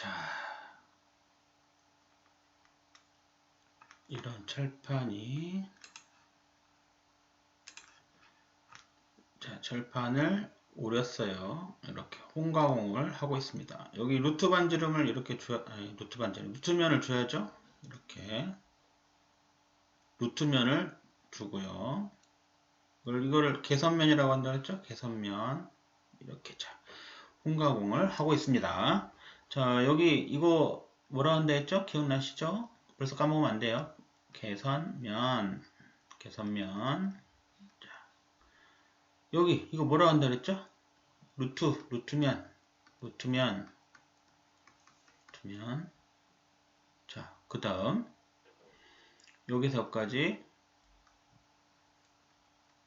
자, 이런 철판이 자, 철판을 오렸어요. 이렇게 홍가공을 하고 있습니다. 여기 루트 반지름을 이렇게 줘야, 아니, 루트 반지름, 루트면을 줘야죠. 이렇게 루트면을 주고요. 이걸, 이거를 개선면이라고 한다 했죠? 개선면. 이렇게 자, 홍가공을 하고 있습니다. 자, 여기 이거 뭐라 한다 했죠? 기억나시죠? 벌써 까먹으면 안 돼요. 개선면, 개선면. 자, 여기 이거 뭐라 한다 그랬죠? 루트, 루트면, 루트면, 루트면. 자, 그 다음 여기서까지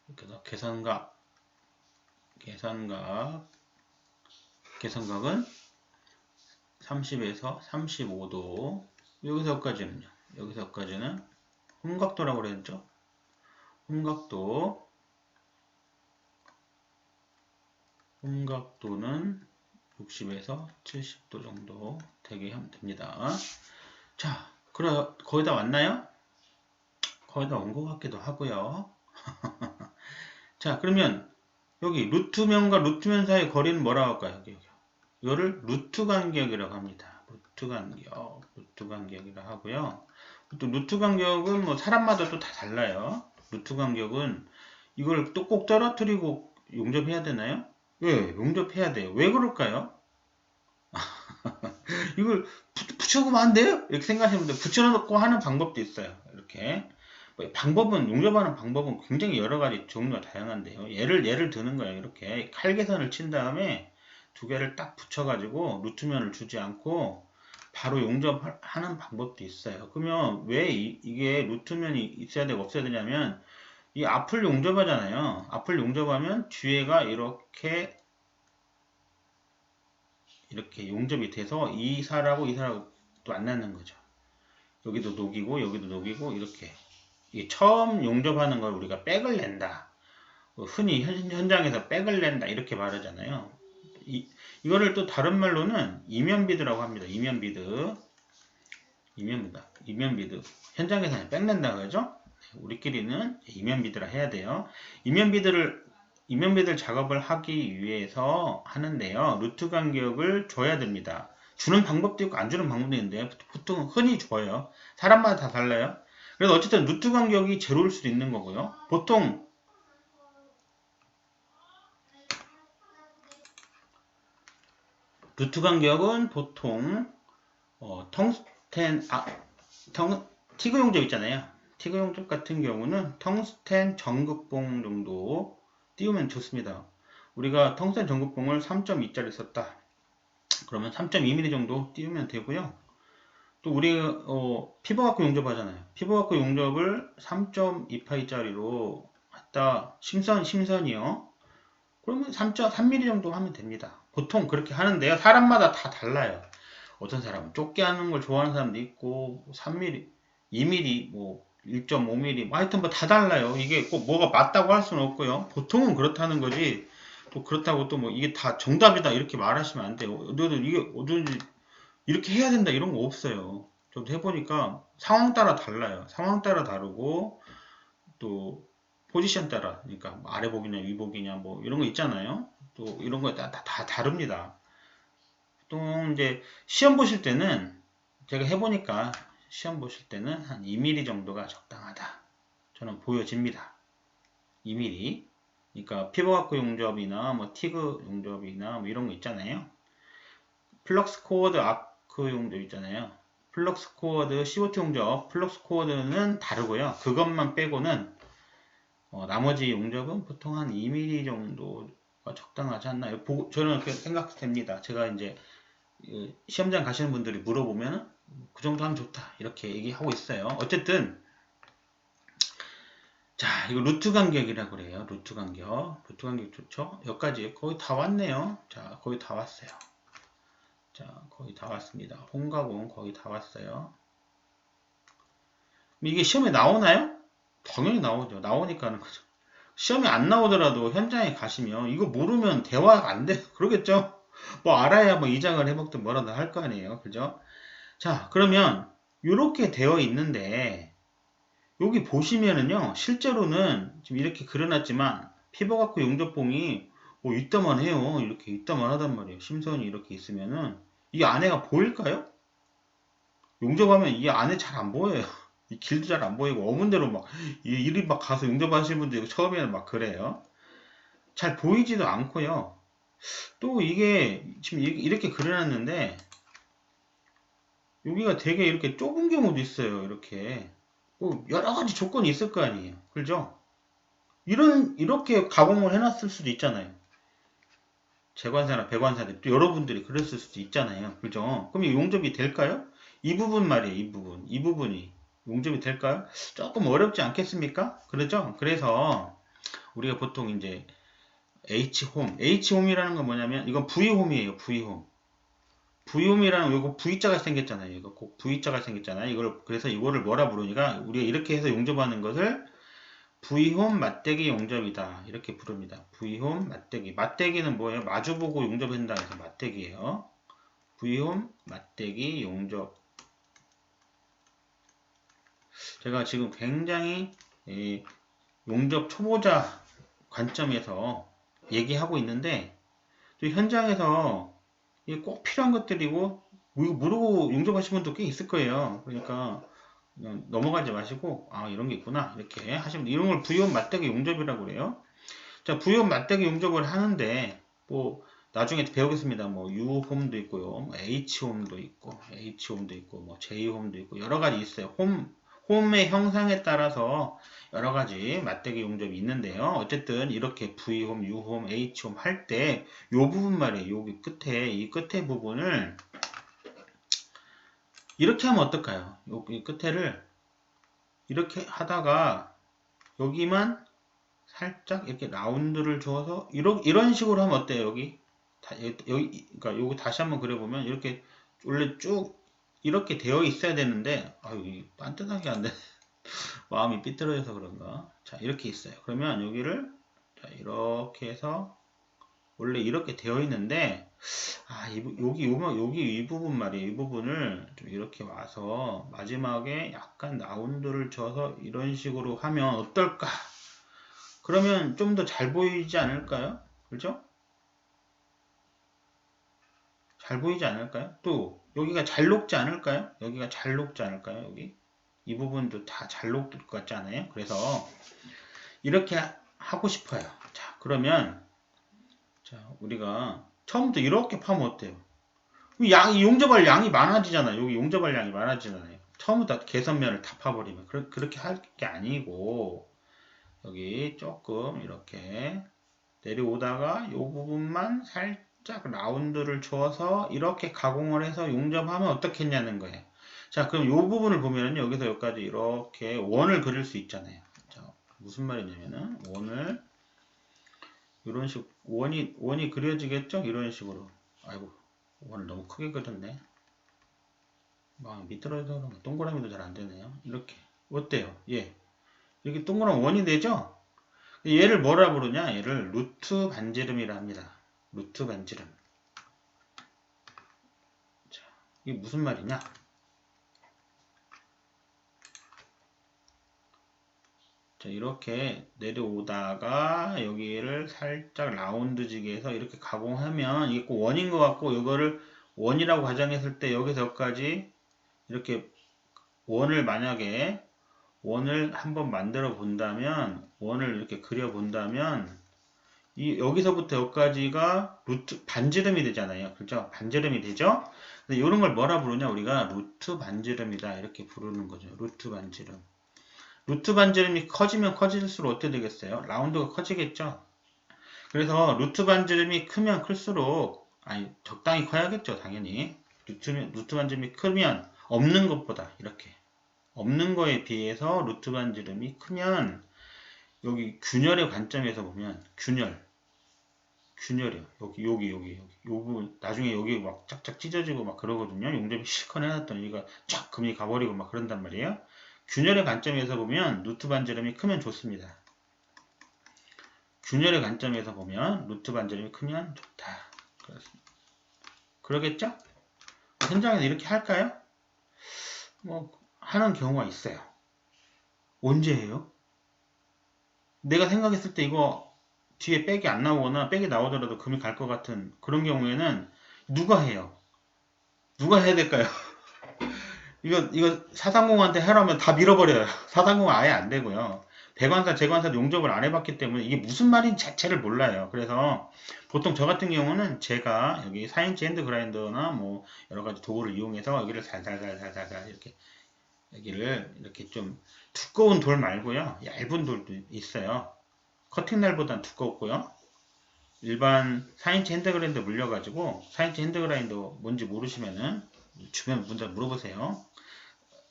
이렇게 해서 계산각, 계산각, 계산각은 30에서 35도 여기서까지는요. 여기서까지는 홍각도라고 그랬죠. 홍각도 홍각도는 60에서 70도 정도 되게 하면 됩니다. 자, 그럼 거의 다 왔나요? 거의 다 온 것 같기도 하고요. 자, 그러면 여기 루트면과 루트면 사이의 거리는 뭐라고 할까요? 여기, 여기. 이거를 루트 간격이라고 합니다. 루트 간격, 루트 간격이라고 하고요. 또 루트 간격은 뭐 사람마다 또 다 달라요. 루트 간격은 이걸 또 꼭 떨어뜨리고 용접해야 되나요? 예, 용접해야 돼요. 왜 그럴까요? 이걸 부- 붙여보면 안 돼요? 이렇게 생각하시면 돼요. 붙여놓고 하는 방법도 있어요. 이렇게. 뭐 방법은, 용접하는 방법은 굉장히 여러 가지 종류가 다양한데요. 예를, 예를 드는 거예요. 이렇게 칼계선을 친 다음에 두 개를 딱 붙여가지고 루트면을 주지 않고 바로 용접하는 방법도 있어요. 그러면 왜 이, 게 루트면이 있어야 되고 없어야 되냐면 이 앞을 용접하잖아요. 앞을 용접하면 뒤에가 이렇게 이렇게 용접이 돼서 이 살하고 이 살하고 또안 낫는 거죠. 여기도 녹이고 여기도 녹이고 이렇게 처음 용접하는 걸 우리가 백을 낸다. 어, 흔히 현, 현장에서 백을 낸다 이렇게 말하잖아요. 이, 이거를 또 다른 말로는 이면비드라고 합니다. 이면비드. 이면비드. 이면비드. 현장에서는 백낸다 그러죠? 우리끼리는 이면비드라 해야 돼요. 이면비드를 이면비드 작업을 하기 위해서 하는데요. 루트 간격을 줘야 됩니다. 주는 방법도 있고 안 주는 방법도 있는데 보통 흔히 줘요. 사람마다 다 달라요. 그래서 어쨌든 루트 간격이 제로일 수도 있는 거고요. 보통 루트 간격은 보통 어, 텅스텐 아, 텅, 티그 용접 있잖아요. 티그 용접 같은 경우는 텅스텐 전극봉 정도 띄우면 좋습니다. 우리가 텅스텐 전극봉을 3.2짜리 썼다. 그러면 3.2mm 정도 띄우면 되고요. 또 우리 어, 피부갖고 용접하잖아요. 피부갖고 용접을 3.2파이짜리로 했다. 심선 심선이요. 그러면 3.3mm 정도 하면 됩니다. 보통 그렇게 하는데요. 사람마다 다 달라요. 어떤 사람은 좁게 하는 걸 좋아하는 사람도 있고 3mm, 2mm, 뭐 1.5mm, 뭐 하여튼 뭐 다 달라요. 이게 꼭 뭐가 맞다고 할 수는 없고요. 보통은 그렇다는 거지. 또 그렇다고 또 뭐 이게 다 정답이다 이렇게 말하시면 안 돼요. 너도 이게 어딘지 이렇게 해야 된다 이런 거 없어요. 저도 해보니까 상황 따라 달라요. 상황 따라 다르고 또 포지션 따라 그러니까 뭐 아래복이냐 위복이냐 뭐 이런 거 있잖아요. 또 이런 거 다 다 다릅니다. 보통 이제 시험 보실 때는 제가 해보니까 시험 보실 때는 한 2mm 정도가 적당하다. 저는 보여집니다. 2mm. 그러니까 피부갖고 용접이나 뭐 티그 용접이나 뭐 이런 거 있잖아요. 플럭스 코어드 아크 용접 있잖아요. 플럭스 코어드 CO2 용접, 플럭스 코어드는 다르고요. 그것만 빼고는 어, 나머지 용접은 보통 한 2mm 정도가 적당하지 않나요? 저는 그렇게 생각됩니다. 제가 이제 그 시험장 가시는 분들이 물어보면 그 정도 하면 좋다 이렇게 얘기하고 있어요. 어쨌든 자 이거 루트 간격이라고 그래요. 루트 간격, 루트 간격 좋죠? 여기까지 거의 다 왔네요. 자 거의 다 왔어요. 자 거의 다 왔습니다. 홍가공 거의 다 왔어요. 이게 시험에 나오나요? 당연히 나오죠. 나오니까는 거죠. 시험에 안 나오더라도 현장에 가시면 이거 모르면 대화가 안 돼. 그러겠죠? 뭐 알아야 뭐 이장을 해먹든 뭐라도 할 거 아니에요. 그죠? 자, 그러면 이렇게 되어 있는데 여기 보시면은요. 실제로는 지금 이렇게 그려놨지만 피부갖고 용접봉이 뭐 있다만 해요. 이렇게 있다만 하단 말이에요. 심선이 이렇게 있으면은 이 안에가 보일까요? 용접하면 이 안에 잘 안 보여요. 이 길도 잘 안 보이고 어문대로 막 이- 이리 막 가서 용접하시는 분들 처음에는 막 그래요. 잘 보이지도 않고요. 또 이게 지금 이- 이렇게 그려놨는데 여기가 되게 이렇게 좁은 경우도 있어요. 이렇게 뭐 여러 가지 조건이 있을 거 아니에요. 그죠? 이런 이렇게 가공을 해놨을 수도 있잖아요. 재관사나 배관사들 또 여러분들이 그랬을 수도 있잖아요. 그죠? 그럼 이 용접이 될까요? 이 부분 말이에요. 이 부분. 이 부분이 용접이 될까요? 조금 어렵지 않겠습니까? 그렇죠? 그래서 우리가 보통 이제 H홈, H홈이라는 건 뭐냐면 이건 V홈이에요. V홈. V홈이라는 요거 V자가 생겼잖아요. 이거 꼭 V자가 생겼잖아요. 이걸 그래서 이거를 뭐라 부르니까 우리가 이렇게 해서 용접하는 것을 V홈 맞대기 용접이다. 이렇게 부릅니다. V홈 맞대기. 맞대기는 뭐예요? 마주보고 용접한다 해서 맞대기예요. V홈 맞대기 용접. 제가 지금 굉장히 이 용접 초보자 관점에서 얘기하고 있는데 또 현장에서 꼭 필요한 것들이고 뭐 이거 모르고 용접하신 분도 꽤 있을 거예요. 그러니까 넘어가지 마시고 아 이런 게 있구나 이렇게 하시면 이런 걸 부연 맞대기 용접이라고 그래요. 자 부연 맞대기 용접을 하는데 뭐 나중에 배우겠습니다. 뭐 U홈도 있고요, 뭐 H홈도 있고 H홈도 있고 뭐 J홈도 있고 여러 가지 있어요. 홈 홈의 형상에 따라서 여러 가지 맞대기 용접이 있는데요. 어쨌든 이렇게 V홈, U홈, H홈 할 때 이 부분 말이에요. 여기 끝에 이 끝에 부분을 이렇게 하면 어떨까요? 여기 끝에를 이렇게 하다가 여기만 살짝 이렇게 라운드를 줘서 이런 이런 식으로 하면 어때요? 여기 다, 여기 그러니까 여기 다시 한번 그려보면 이렇게 원래 쭉 이렇게 되어 있어야 되는데 아유 이 반듯하게 안 돼. 마음이 삐뚤어져서 그런가. 자 이렇게 있어요. 그러면 여기를 자, 이렇게 해서 원래 이렇게 되어 있는데 아 이, 부- 여기 요, 여기 이 부분 말이에요. 이 부분을 좀 이렇게 와서 마지막에 약간 라운드를 쳐서 이런 식으로 하면 어떨까? 그러면 좀 더 잘 보이지 않을까요? 그죠? 잘 보이지 않을까요? 또 여기가 잘 녹지 않을까요? 여기가 잘 녹지 않을까요? 여기 이 부분도 다 잘 녹을 것 같지 않아요? 그래서 이렇게 하- 하고 싶어요. 자 그러면 자 우리가 처음부터 이렇게 파면 어때요? 양, 이 용접할 양이 많아지잖아요. 여기 용접할 양이 많아지잖아요. 처음부터 개선면을 다 파버리면 그, 그렇게 할 게 아니고 여기 조금 이렇게 내려오다가 이 부분만 살짝 라운드를 줘서 이렇게 가공을 해서 용접하면 어떻겠냐는 거예요. 자, 그럼 이 부분을 보면은 여기서 여기까지 이렇게 원을 그릴 수 있잖아요. 자, 무슨 말이냐면은 원을 이런 식 원이 원이 그려지겠죠? 이런 식으로. 아이고 원을 너무 크게 그렸네. 막 밑으로서 그런가 동그라미도 잘 안 되네요. 이렇게 어때요? 예, 이렇게 동그란 원이 되죠? 얘를 뭐라 부르냐? 얘를 루트 반지름이라 합니다. 루트 반지름. 자, 이게 무슨 말이냐? 자, 이렇게 내려오다가 여기를 살짝 라운드지게 해서 이렇게 가공하면 이게 꼭 원인 것 같고 이거를 원이라고 가정했을 때 여기서 여기까지 이렇게 원을 만약에 원을 한번 만들어 본다면 원을 이렇게 그려 본다면 이 여기서부터 여기까지가 루트 반지름이 되잖아요. 그죠? 반지름이 되죠? 근데 이런 걸 뭐라 부르냐? 우리가 루트 반지름이다 이렇게 부르는 거죠. 루트 반지름. 루트 반지름이 커지면 커질수록 어떻게 되겠어요? 라운드가 커지겠죠? 그래서 루트 반지름이 크면 클수록 아니 적당히 커야겠죠, 당연히. 루트, 루트 반지름이 크면 없는 것보다 이렇게 없는 거에 비해서 루트 반지름이 크면 여기 균열의 관점에서 보면 균열 균열이요 여기 여기 여기 여기 요 부분 나중에 여기 막 짝짝 찢어지고 막 그러거든요 용접이 실컷 해놨더니 여기가 쫙 금이 가버리고 막 그런단 말이에요 균열의 관점에서 보면 루트 반지름이 크면 좋습니다 균열의 관점에서 보면 루트 반지름이 크면 좋다 그렇습니다. 그러겠죠? 현장에서 이렇게 할까요? 뭐 하는 경우가 있어요. 언제 해요? 내가 생각했을 때 이거 뒤에 백이 안 나오거나 백이 나오더라도 금이 갈 것 같은 그런 경우에는 누가 해요? 누가 해야 될까요? 이거 이거 사상공한테 하라면 다 밀어버려요. 사상공 아예 안 되고요. 배관사, 재관사 용접을 안 해봤기 때문에 이게 무슨 말인지 자체를 몰라요. 그래서 보통 저 같은 경우는 제가 여기 4인치 핸드 그라인더나 뭐 여러 가지 도구를 이용해서 여기를 살살살살살 이렇게 여기를 이렇게 좀 두꺼운 돌 말고요. 얇은 돌도 있어요. 커팅 날보단 두껍고요. 일반 4인치 핸드 그라인더 물려가지고 4인치 핸드 그라인더 뭔지 모르시면은 주변 분들 물어보세요.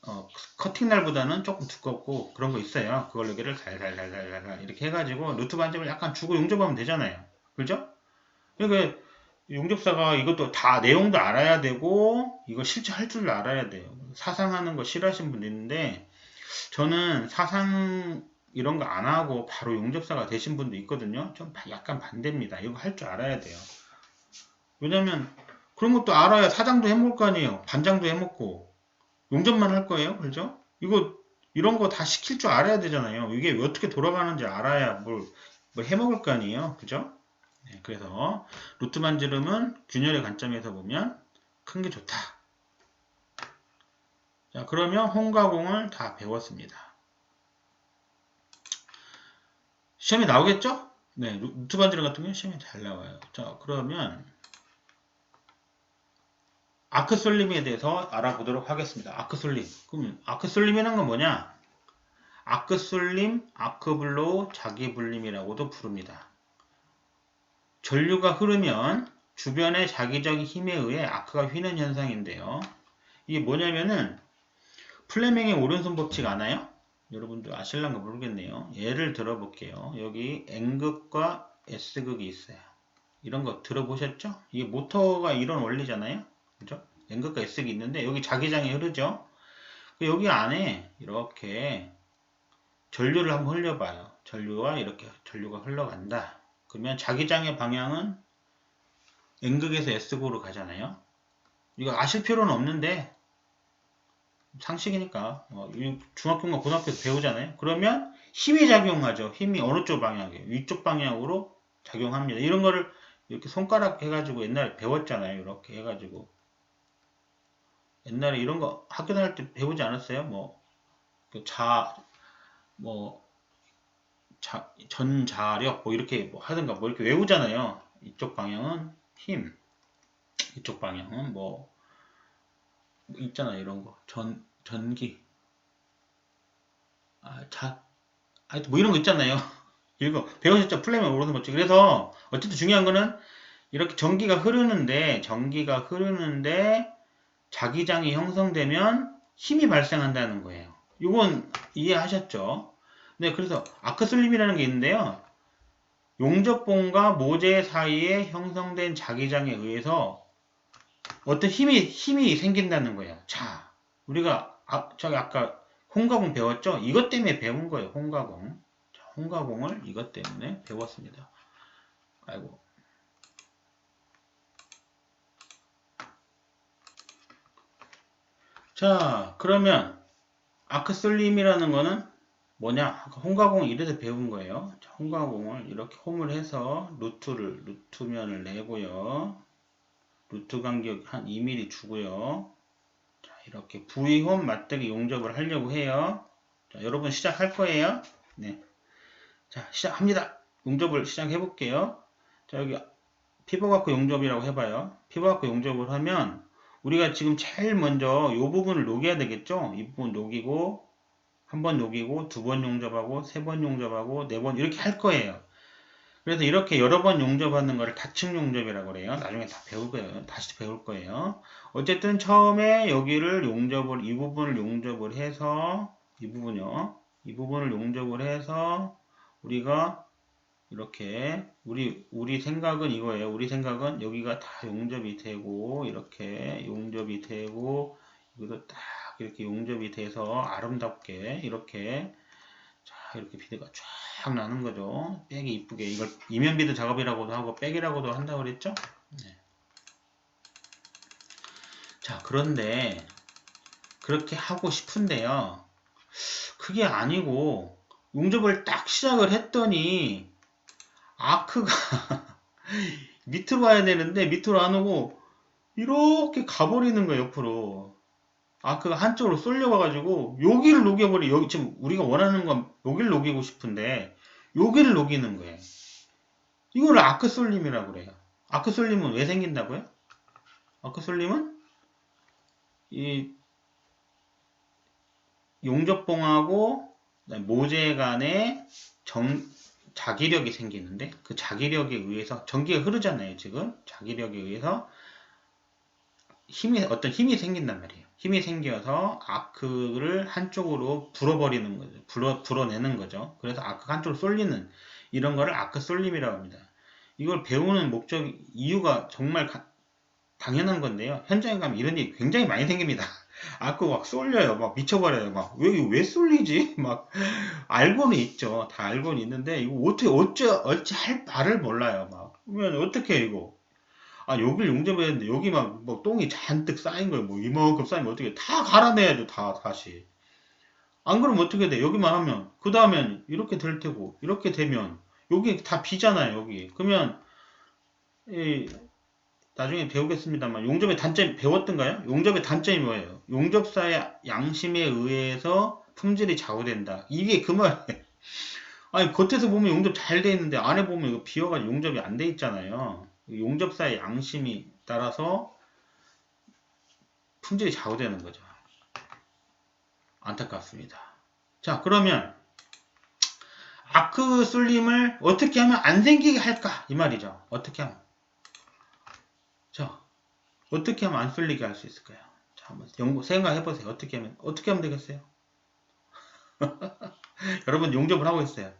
어, 커팅 날보다는 조금 두껍고 그런 거 있어요. 그걸로 여기를 살살살살살 이렇게 해가지고 루트 반점을 약간 주고 용접하면 되잖아요. 그죠? 그러니까 용접사가 이것도 다 내용도 알아야 되고 이거 실제 할 줄 알아야 돼요. 사상하는 거 싫어하시는 분도 있는데 저는 사상 이런 거 안 하고 바로 용접사가 되신 분도 있거든요. 좀 약간 반대입니다. 이거 할 줄 알아야 돼요. 왜냐면 그런 것도 알아야 사장도 해먹을 거 아니에요. 반장도 해먹고 용접만 할 거예요. 그죠? 이거 이런 거 다 시킬 줄 알아야 되잖아요. 이게 어떻게 돌아가는지 알아야 뭘, 뭘 해먹을 거 아니에요. 그죠? 네, 그래서 루트 반지름은 균열의 관점에서 보면 큰 게 좋다. 자, 그러면 홍가공을 다 배웠습니다. 시험에 나오겠죠? 네, 루트 반 지름 같은 경우는 시험에 잘 나와요. 자, 그러면 아크솔림에 대해서 알아보도록 하겠습니다. 아크솔림. 그럼 아크솔림이라는 건 뭐냐? 아크솔림, 아크블로우, 자기불림이라고도 부릅니다. 전류가 흐르면 주변의 자기적인 힘에 의해 아크가 휘는 현상인데요. 이게 뭐냐면은 플레밍의 오른손 법칙 아나요? 여러분도 아실란가 모르겠네요. 예를 들어 볼게요. 여기 N극과 S극이 있어요. 이런 거 들어보셨죠? 이게 모터가 이런 원리잖아요. 그죠? N극과 S극이 있는데 여기 자기장이 흐르죠? 여기 안에 이렇게 전류를 한번 흘려봐요. 전류와 이렇게 전류가 흘러간다. 그러면 자기장의 방향은 N극에서 S극으로 가잖아요. 이거 아실 필요는 없는데 상식이니까 어, 중학교나 고등학교에서 배우잖아요. 그러면 힘이 작용하죠. 힘이 어느 쪽 방향이에요? 위쪽 방향으로 작용합니다. 이런 거를 이렇게 손가락 해가지고 옛날에 배웠잖아요. 이렇게 해가지고 옛날에 이런 거 학교 다닐 때 배우지 않았어요? 뭐 자, 뭐 자, 전자력 뭐 이렇게 뭐 하든가 뭐 이렇게 외우잖아요. 이쪽 방향은 힘, 이쪽 방향은 뭐, 뭐 있잖아요. 이런 거 전 전기, 아, 자, 하여튼 뭐 이런 거 있잖아요. 이거 배우셨죠? 플레이면 오르는 거죠. 그래서 어쨌든 중요한 거는 이렇게 전기가 흐르는데 전기가 흐르는데 자기장이 형성되면 힘이 발생한다는 거예요. 이건 이해하셨죠? 네, 그래서 아크슬림이라는 게 있는데요. 용접봉과 모재 사이에 형성된 자기장에 의해서 어떤 힘이 힘이 생긴다는 거예요. 자, 우리가 아, 저기 아까 홍가공 배웠죠? 이것 때문에 배운 거예요. 홍가공. 자, 홍가공을 이것 때문에 배웠습니다. 아이고. 자, 그러면 아크슬림이라는 거는 뭐냐? 홍가공 이래서 배운 거예요. 자, 홍가공을 이렇게 홈을 해서 루트를 루트면을 내고요. 루트 간격 한 2mm 주고요. 자, 이렇게 V홈 맞대기 용접을 하려고 해요. 자, 여러분 시작할 거예요. 네. 자, 시작합니다. 용접을 시작해 볼게요. 자, 여기 피버 갖고 용접이라고 해봐요. 피버 갖고 용접을 하면 우리가 지금 제일 먼저 이 부분을 녹여야 되겠죠? 이 부분 녹이고 한 번 녹이고 두 번 용접하고 세 번 용접하고 네 번 이렇게 할 거예요. 그래서 이렇게 여러 번 용접하는 거를 다층 용접이라고 그래요. 나중에 다 배울 거예요. 다시 배울 거예요. 어쨌든 처음에 여기를 용접을 이 부분을 용접을 해서 이 부분요. 이 부분을 용접을 해서 우리가 이렇게 우리 우리 생각은 이거예요. 우리 생각은 여기가 다 용접이 되고 이렇게 용접이 되고 이것도 딱 이렇게 용접이 돼서 아름답게 이렇게 자 이렇게 비드가 쫙 나는 거죠. 백이 이쁘게 이걸 이면 비드 작업이라고도 하고 백이라고도 한다고 그랬죠. 네. 자, 그런데 그렇게 하고 싶은데요. 그게 아니고 용접을 딱 시작을 했더니 아크가 밑으로 와야 되는데 밑으로 안 오고 이렇게 가버리는 거예요 옆으로 아크가 한쪽으로 쏠려와가지고 여기를 녹여버리 여기 지금 우리가 원하는 건 여기를 녹이고 싶은데 여기를 녹이는 거예요. 이거를 아크 쏠림이라고 그래요. 아크 쏠림은 왜 생긴다고요? 아크 쏠림은 이 용접봉하고 모재 간에 정, 자기력이 생기는데 그 자기력에 의해서 전기가 흐르잖아요 지금. 자기력에 의해서 힘이 어떤 힘이 생긴단 말이에요 힘이 생겨서 아크를 한쪽으로 불어버리는 거죠. 불어, 불어내는 거죠. 그래서 아크가 한쪽으로 쏠리는 이런 거를 아크 쏠림이라고 합니다. 이걸 배우는 목적 이유가 정말 가- 당연한 건데요. 현장에 가면 이런 일이 굉장히 많이 생깁니다. 아크 막 쏠려요. 막 미쳐버려요. 막 왜 왜 쏠리지? 막 알고는 있죠. 다 알고는 있는데 이거 어떻게 어째 어찌 할 바를 몰라요. 막 그러면 어떻게 이거 아 여길 용접해야 되는데 여기 막뭐 똥이 잔뜩 쌓인 거예요. 뭐 이만큼 쌓이면 어떻게 다 갈아내야죠. 다 다시 안 그러면 어떻게 돼? 여기만 하면 그 다음엔 이렇게 될 테고 이렇게 되면 여기 다 비잖아요. 여기 그러면 이 나중에 배우겠습니다만 용접의 단점이 배웠던가요? 용접의 단점이 뭐예요? 용접사의 양심에 의해서 품질이 좌우된다. 이게 그 말이에요. 아니 겉에서 보면 용접 잘 돼 있는데 안에 보면 이거 비어가지고 용접이 안 돼 있잖아요. 용접사의 양심이 따라서 품질이 좌우되는 거죠. 안타깝습니다. 자 그러면 아크 쏠림을 어떻게 하면 안 생기게 할까 이 말이죠. 어떻게 하면 자 어떻게 하면 안 쏠리게 할 수 있을까요? 자 한번 연구 생각해 보세요. 어떻게 하면 어떻게 하면 되겠어요? 여러분 용접을 하고 있어요.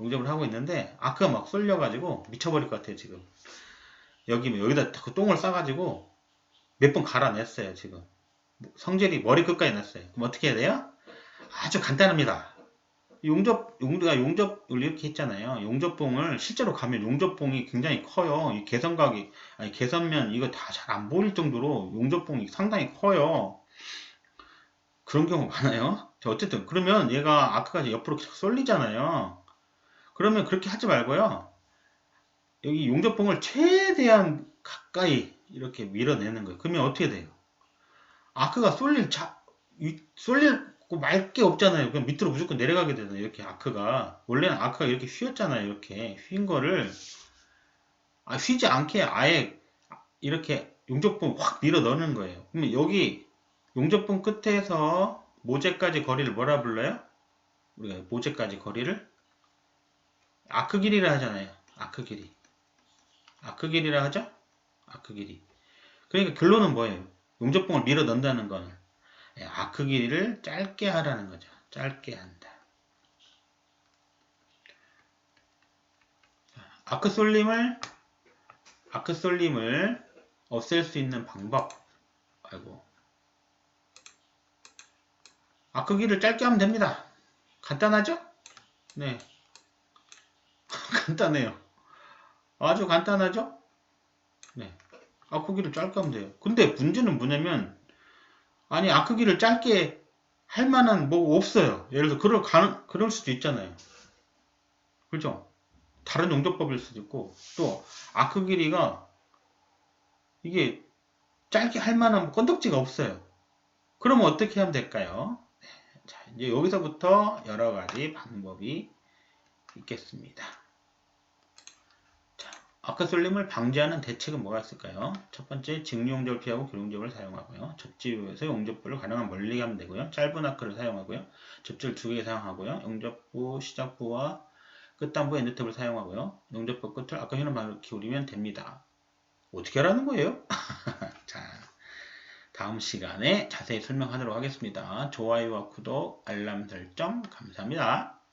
용접을 하고 있는데 아크가 막 쏠려가지고 미쳐버릴 것 같아요 지금. 여기 뭐 여기다 그 똥을 싸가지고 몇 번 갈아냈어요 지금. 성질이 머리 끝까지 났어요. 그럼 어떻게 해야 돼요? 아주 간단합니다. 용접 용도가 용접을 이렇게 했잖아요. 용접봉을 실제로 가면 용접봉이 굉장히 커요. 이 개선각이 아니 개선면 이거 다 잘 안 보일 정도로 용접봉이 상당히 커요. 그런 경우 많아요. 자, 어쨌든 그러면 얘가 이제 옆으로 계속 쏠리잖아요. 그러면 그렇게 하지 말고요. 여기 용접봉을 최대한 가까이 이렇게 밀어내는 거예요. 그러면 어떻게 돼요? 아크가 쏠릴 자, 이- 쏠릴 말게 없잖아요. 그냥 밑으로 무조건 내려가게 되잖아요. 이렇게 아크가 원래는 아크가 이렇게 휘었잖아요. 이렇게 휜 거를 아, 휘지 않게 아예 이렇게 용접봉 확 밀어 넣는 거예요. 그러면 여기 용접봉 끝에서 모재까지 거리를 뭐라 불러요? 우리가 모재까지 거리를 아크 길이라 하잖아요. 아크 길이. 아크 길이라 하죠? 아크 길이. 그러니까 결론은 뭐예요? 용접봉을 밀어 넣는다는 건 예, 아크 길이를 짧게 하라는 거죠. 짧게 한다. 아크 쏠림을 아크 쏠림을 없앨 수 있는 방법. 아이고. 아크 길이를 짧게 하면 됩니다. 간단하죠? 네. 간단해요. 아주 간단하죠? 네. 아크기를 짧게 하면 돼요. 근데 문제는 뭐냐면, 아니, 아크기를 짧게 할 만한 뭐 없어요. 예를 들어, 그럴, 가, 그럴 수도 있잖아요. 그죠? 다른 용접법일 수도 있고, 또, 아크 길이가, 이게 짧게 할 만한 건덕지가 없어요. 그러면 어떻게 하면 될까요? 네. 자, 이제 여기서부터 여러 가지 방법이 있겠습니다. 아크 쏠림을 방지하는 대책은 뭐가 있을까요? 첫 번째, 직용접을 피하고 교용접을 사용하고요. 접지부에서 용접부를 가능한 멀리 하면 되고요. 짧은 아크를 사용하고요. 접지를 두 개 사용하고요. 용접부 시작부와 끝단부 엔드탭을 사용하고요. 용접부 끝을 아까 휘는 방으로 기울이면 됩니다. 어떻게 하라는 거예요? 자, 다음 시간에 자세히 설명하도록 하겠습니다. 좋아요와 구독, 알람 설정 감사합니다.